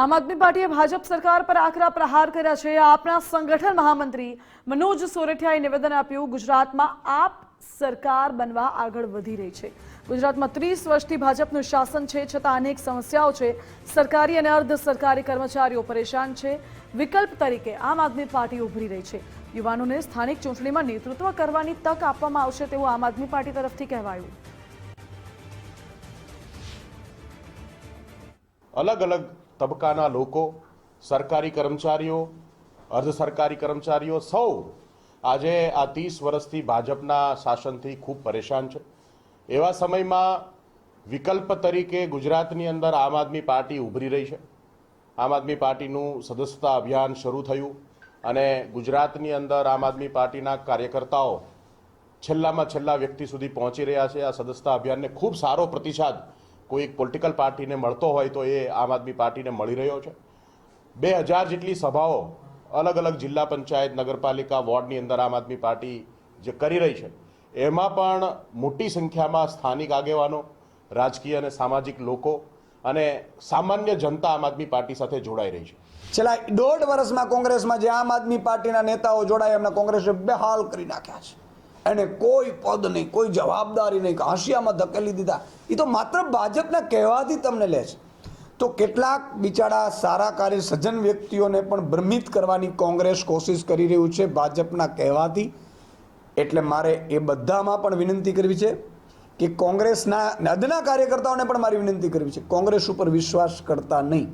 આમ આદમી પાર્ટીએ ભાજપ સરકાર પર આકરા પ્રહાર કર્યા છે. આપના સંગઠન મહામંત્રી મનોજ સોરઠિયાએ નિવેદન આપ્યું, ગુજરાતમાં આપ સરકાર બનવા આગળ વધી રહી છે. ગુજરાતમાં ત્રીસ વર્ષથી ભાજપનું શાસન છે, છતાં અનેક સમસ્યાઓ છે. સરકારી અને અર્ધ સરકારી કર્મચારીઓ પરેશાન છે. વિકલ્પ તરીકે આમ આદમી પાર્ટી ઉભરી રહી છે. યુવાનોને સ્થાનિક ચૂંટણીમાં નેતૃત્વ કરવાની તક આપવામાં આવશે તેવું આમ આદમી પાર્ટી તરફથી કહેવાયું. અલગ અલગ તબક્કાના લોકો, સરકારી કર્મચારીઓ, અર્ધ સરકારી કર્મચારીઓ સૌ આજે આ ત્રીસ વર્ષથી ભાજપના શાસનથી ખૂબ પરેશાન છે. એવા સમયમાં વિકલ્પ તરીકે ગુજરાતની અંદર આમ આદમી પાર્ટી ઉભરી રહી છે. આમ આદમી પાર્ટીનું સદસ્યતા અભિયાન શરૂ થયું અને ગુજરાતની અંદર આમ આદમી પાર્ટીના કાર્યકર્તાઓ છેલ્લામાં છેલ્લા વ્યક્તિ સુધી પહોંચી રહ્યા છે. આ સદસ્યતા અભિયાનને ખૂબ સારો પ્રતિસાદ કોઈ પોલિટિકલ પાર્ટીને મળતો હોય તો એ આમ આદમી પાર્ટીને મળી રહ્યો છે. બે હજાર જેટલી સભાઓ અલગ અલગ જિલ્લા પંચાયત, નગરપાલિકા, વોર્ડની અંદર આમ આદમી પાર્ટી જે કરી રહી છે, એમાં પણ મોટી સંખ્યામાં સ્થાનિક આગેવાનો, રાજકીય અને સામાજિક લોકો અને સામાન્ય જનતા આમ આદમી પાર્ટી સાથે જોડાઈ રહી છે. છેલ્લા દોઢ વર્ષમાં કોંગ્રેસમાં જે આમ આદમી પાર્ટીના નેતાઓ જોડાયા, એમના કોંગ્રેસે બેહાલ કરી નાખ્યા છે. એને કોઈ પદ નહીં, કોઈ જવાબદારી નહીં હાંસિયામાં ધકેલી દીધા. એ તો માત્ર ભાજપના કહેવાથી તમને લે છે. તો કેટલાક બિચારા સારા કાર્ય સજ્જન વ્યક્તિઓને પણ ભ્રમિત કરવાની કોંગ્રેસ કોશિશ કરી રહ્યું છે ભાજપના કહેવાથી. એટલે મારે એ બધામાં પણ વિનંતી કરવી છે કે કોંગ્રેસના અદના કાર્યકર્તાઓને પણ મારી વિનંતી કરવી છે. કોંગ્રેસ ઉપર વિશ્વાસ કરતા નહીં.